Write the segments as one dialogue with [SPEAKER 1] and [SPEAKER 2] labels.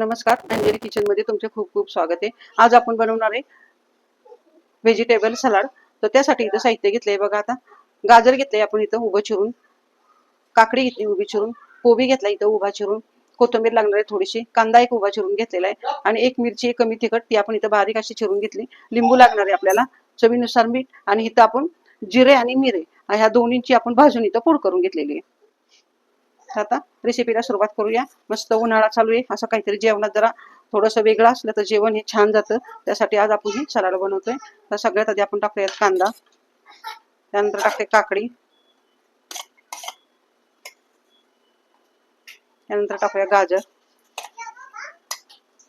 [SPEAKER 1] नमस्कार. अंजली किचनमध्ये तुमचे खूप खूप स्वागत आहे. आज आपण बनवणार आहे व्हेजिटेबल सलाड तर त्यासाठी इथं साहित्य घेतलंय बघा आता. गाजर घेतलंय आपण इथं उभं चिरून. काकडी घेतली उभी चिरून. कोबी घेतला इथं उभा चिरून. कोथिंबीर लागणार आहे थोडीशी. कांदा एक उभा चिरून घेतलेला आहे. आणि एक मिरची एक कमी तिखट ती आपण इथं बारीक अशी चिरून घेतली. लिंबू लागणार आहे आपल्याला. चवीनुसार मीठ. आणि इथं आपण जिरे आणि मिरे. ह्या दोन्हींची आपण भाजून इथं पूड करून घेतलेली आहे. तर आता रेसिपीला सुरुवात करूया. मस्त उन्हाळा चालू आहे. असं काहीतरी जेवणात जरा थोडंसं वेगळं असलं तर जेवण हे छान जातं. त्यासाठी आज आपण हे सलाड बनवतोय. तर सगळ्यात आधी आपण टाकूयात कांदा. त्यानंतर टाकते काकडी. त्यानंतर टाकूया गाजर.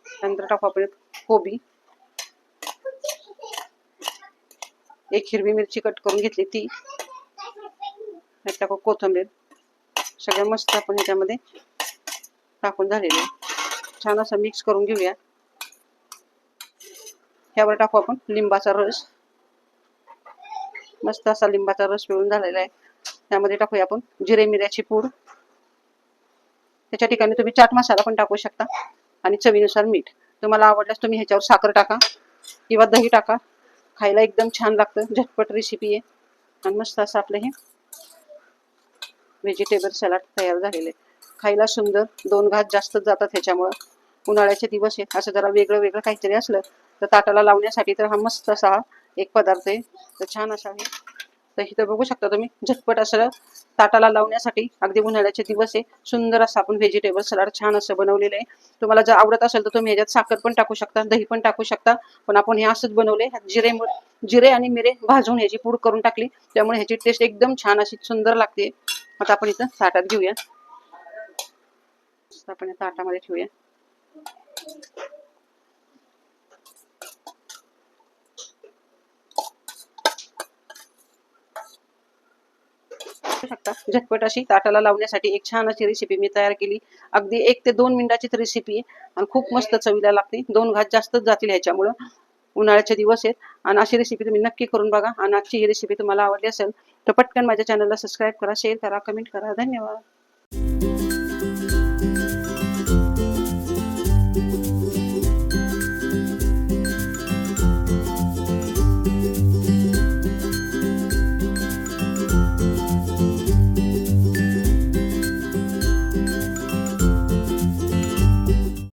[SPEAKER 1] त्यानंतर टाकू आपण कोबी. एक हिरवी मिरची कट करून घेतली ती. टाकू कोथिंबीर. सगळं मस्त आपण ह्याच्यामध्ये टाकून झालेलं आहे. छान असं मिक्स करून घेऊया. ह्यावर टाकू आपण लिंबाचा रस. मस्त असा लिंबाचा रस पिळून झालेला आहे. त्यामध्ये टाकूया आपण जिरे मिऱ्याची पूड. त्याच्या ठिकाणी तुम्ही चाट मसाला पण टाकू शकता आणि चवीनुसार मीठ. तुम्हाला आवडल्यास तुम्ही ह्याच्यावर साखर टाका किंवा दही टाका. खायला एकदम छान लागतं. झटपट रेसिपी आहे. आणि मस्त असं आपलं हे व्हेजिटेबल सॅलाड तयार झालेले. खायला सुंदर दोन घात जास्तच जातात ह्याच्यामुळं. उन्हाळ्याचे दिवस आहे. असं जरा वेगळं वेगळं काहीतरी असलं तर ताटाला लावण्यासाठी तर हा मस्त असा हा एक पदार्थ आहे. तर छान असा आहे. तर इथं बघू शकता तुम्ही झटपट असं ताटाला लावण्यासाठी अगदी उन्हाळ्याचे दिवस आहे. सुंदर असं आपण व्हेजिटेबल सलाड छान असं बनवलेलं आहे. तुम्हाला जर आवडत असेल तर तुम्ही ह्याच्यात साखर पण टाकू शकता दही पण टाकू शकता. पण आपण हे असंच बनवले जिरे जिरे आणि मिरे भाजून ह्याची पूड करून टाकली. त्यामुळे ह्याची टेस्ट एकदम छान अशी सुंदर लागते. आता आपण इथं ताटात घेऊया. आपण या ताटामध्ये ठेवूया. शकता झटपट अशी ताटाला लावण्यासाठी एक छान अशी रेसिपी मी तयार केली. अगदी एक ते दोन मिनिटाचीच रेसिपी आहे आणि खूप मस्त चवीला लागते. दोन घात जास्तच जातील ह्याच्यामुळं. उन्हाळ्याचे दिवस आहेत आणि अशी रेसिपी तुम्ही नक्की करून बघा आणि आजची ही रेसिपी तुम्हाला आवडली असेल तर पटकन माझ्या चॅनलला सबस्क्राईब करा शेअर करा कमेंट करा. धन्यवाद.